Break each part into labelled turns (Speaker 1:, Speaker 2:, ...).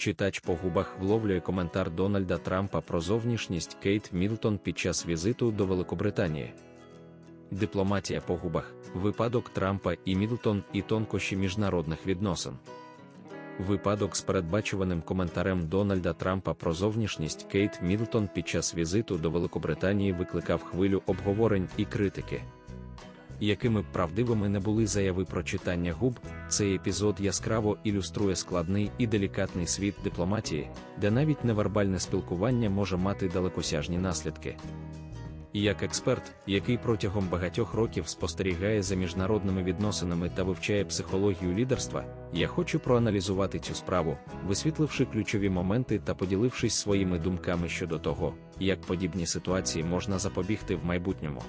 Speaker 1: Читач по губах вловлює коментар Дональда Трампа про зовнішність Кейт Мілтон під час візиту до Великобританії. Дипломатія по губах, випадок Трампа і Мілтон і тонкощі міжнародних відносин. Випадок з передбачуваним коментарем Дональда Трампа про зовнішність Кейт Мілтон під час візиту до Великобританії викликав хвилю обговорень і критики. Якими б правдивими не були заяви про читання губ, цей епізод яскраво ілюструє складний і делікатний світ дипломатії, де навіть невербальне спілкування може мати далекосяжні наслідки. Як експерт, який протягом багатьох років спостерігає за міжнародними відносинами та вивчає психологію лідерства, я хочу проаналізувати цю справу, висвітливши ключові моменти та поділившись своїми думками щодо того, як подібні ситуації можна запобігти в майбутньому.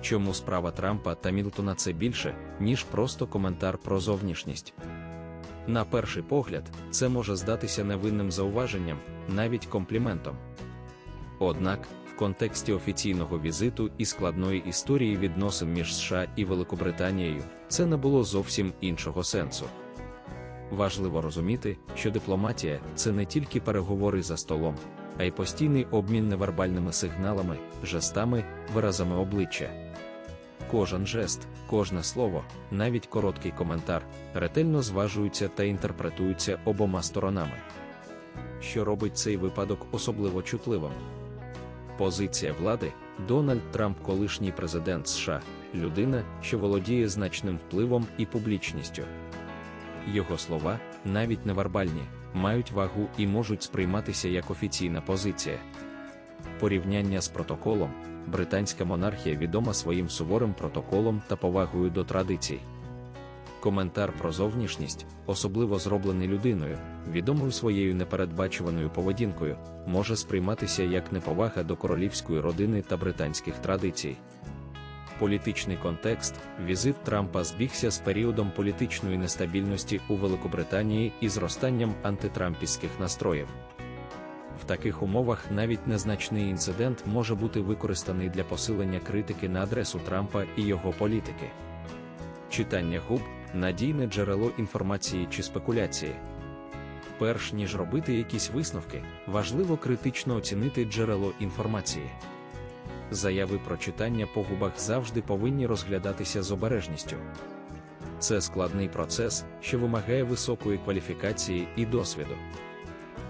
Speaker 1: Чому справа Трампа та Мілтона це більше, ніж просто коментар про зовнішність? На перший погляд, це може здатися невинним зауваженням, навіть компліментом. Однак, в контексті офіційного візиту і складної історії відносин між США і Великобританією, це не було зовсім іншого сенсу. Важливо розуміти, що дипломатія це не тільки переговори за столом, а й постійний обмін невербальними сигналами, жестами, виразами обличчя. Кожен жест, кожне слово, навіть короткий коментар, ретельно зважуються та інтерпретуються обома сторонами. Що робить цей випадок особливо чутливим? Позиція влади Дональд Трамп, колишній президент США, людина, що володіє значним впливом і публічністю. Його слова, навіть невербальні, мають вагу і можуть сприйматися як офіційна позиція. Порівняння з протоколом, британська монархія відома своїм суворим протоколом та повагою до традицій. Коментар про зовнішність, особливо зроблений людиною, відомою своєю непередбачуваною поведінкою, може сприйматися як неповага до королівської родини та британських традицій. Політичний контекст, візит Трампа збігся з періодом політичної нестабільності у Великобританії і зростанням антитрампівських настроїв. В таких умовах навіть незначний інцидент може бути використаний для посилення критики на адресу Трампа і його політики. Читання губ надійне джерело інформації чи спекуляції. Перш ніж робити якісь висновки, важливо критично оцінити джерело інформації. Заяви про читання по губах завжди повинні розглядатися з обережністю. Це складний процес, що вимагає високої кваліфікації і досвіду.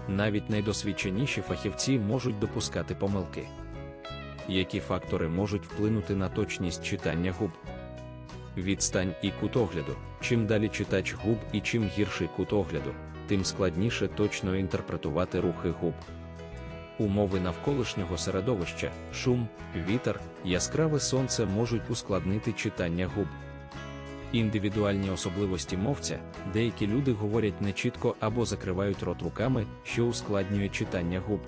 Speaker 1: Навіть найдосвідченіші фахівці можуть допускати помилки. Які фактори можуть вплинути на точність читання губ? Відстань і кут огляду. Чим далі читач губ і чим гірший кут огляду, тим складніше точно інтерпретувати рухи губ. Умови навколишнього середовища, шум, вітер, яскраве сонце можуть ускладнити читання губ. Індивідуальні особливості мовця, деякі люди говорять нечітко або закривають рот руками, що ускладнює читання губ.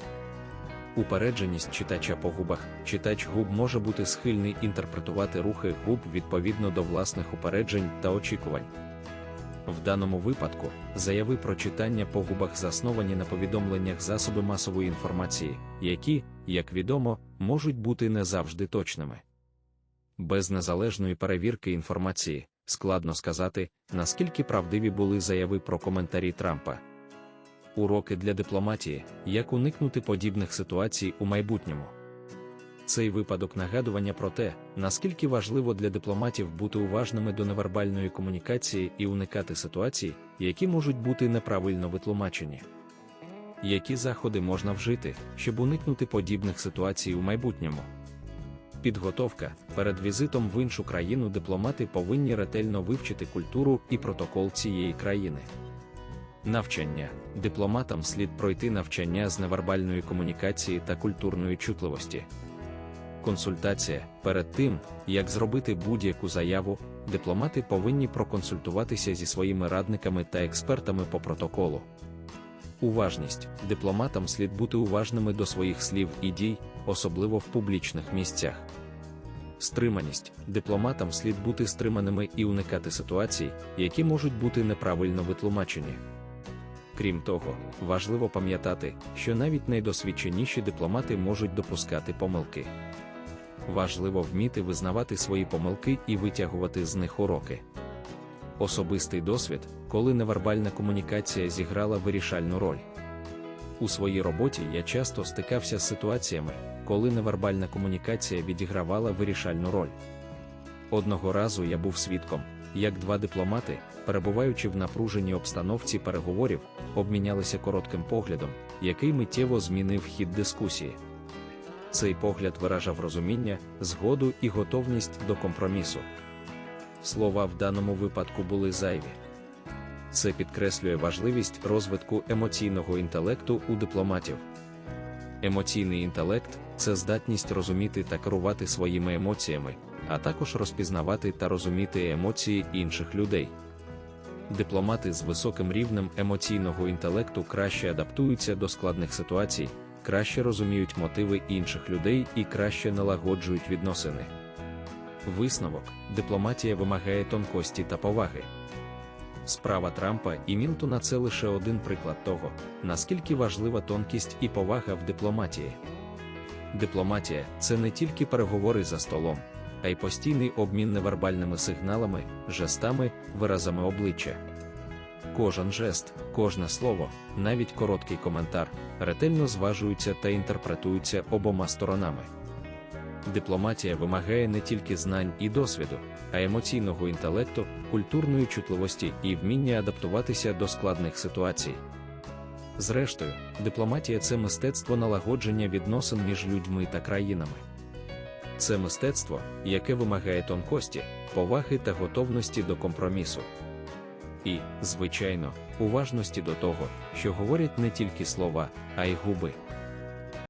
Speaker 1: Упередженість читача по губах, читач губ може бути схильний інтерпретувати рухи губ відповідно до власних упереджень та очікувань. В даному випадку заяви про читання по губах засновані на повідомленнях засоби масової інформації, які, як відомо, можуть бути не завжди точними. Без незалежної перевірки інформації складно сказати, наскільки правдиві були заяви про коментарі Трампа. Уроки для дипломатії, як уникнути подібних ситуацій у майбутньому. Цей випадок нагадування про те, наскільки важливо для дипломатів бути уважними до невербальної комунікації і уникати ситуацій, які можуть бути неправильно витлумачені. Які заходи можна вжити, щоб уникнути подібних ситуацій у майбутньому? Підготовка перед візитом в іншу країну дипломати повинні ретельно вивчити культуру і протокол цієї країни. Навчання дипломатам слід пройти навчання з невербальної комунікації та культурної чутливості. Консультація перед тим, як зробити будь-яку заяву, дипломати повинні проконсультуватися зі своїми радниками та експертами по протоколу. Уважність дипломатам слід бути уважними до своїх слів і дій, особливо в публічних місцях. Стриманість дипломатам слід бути стриманими і уникати ситуацій, які можуть бути неправильно витлумачені. Крім того, важливо пам'ятати, що навіть найдосвідченіші дипломати можуть допускати помилки. Важливо вміти визнавати свої помилки і витягувати з них уроки. Особистий досвід, коли невербальна комунікація зіграла вирішальну роль. У своїй роботі я часто стикався з ситуаціями, коли невербальна комунікація відігравала вирішальну роль. Одного разу я був свідком, як два дипломати, перебуваючи в напруженій обстановці переговорів, обмінялися коротким поглядом, який миттєво змінив хід дискусії. Цей погляд виражав розуміння, згоду і готовність до компромісу. Слова в даному випадку були зайві. Це підкреслює важливість розвитку емоційного інтелекту у дипломатів. Емоційний інтелект це здатність розуміти та керувати своїми емоціями, а також розпізнавати та розуміти емоції інших людей. Дипломати з високим рівнем емоційного інтелекту краще адаптуються до складних ситуацій, краще розуміють мотиви інших людей і краще налагоджують відносини. Висновок дипломатія вимагає тонкості та поваги. Справа Трампа і Мілтона це лише один приклад того, наскільки важлива тонкість і повага в дипломатії. Дипломатія це не тільки переговори за столом, а й постійний обмін невербальними сигналами, жестами, виразами обличчя. Кожен жест, кожне слово, навіть короткий коментар, ретельно зважуються та інтерпретуються обома сторонами. Дипломатія вимагає не тільки знань і досвіду, а емоційного інтелекту, культурної чутливості і вміння адаптуватися до складних ситуацій. Зрештою, дипломатія це мистецтво налагодження відносин між людьми та країнами. Це мистецтво, яке вимагає тонкості, поваги та готовності до компромісу. І, звичайно, уважності до того, що говорять не тільки слова, а й губи.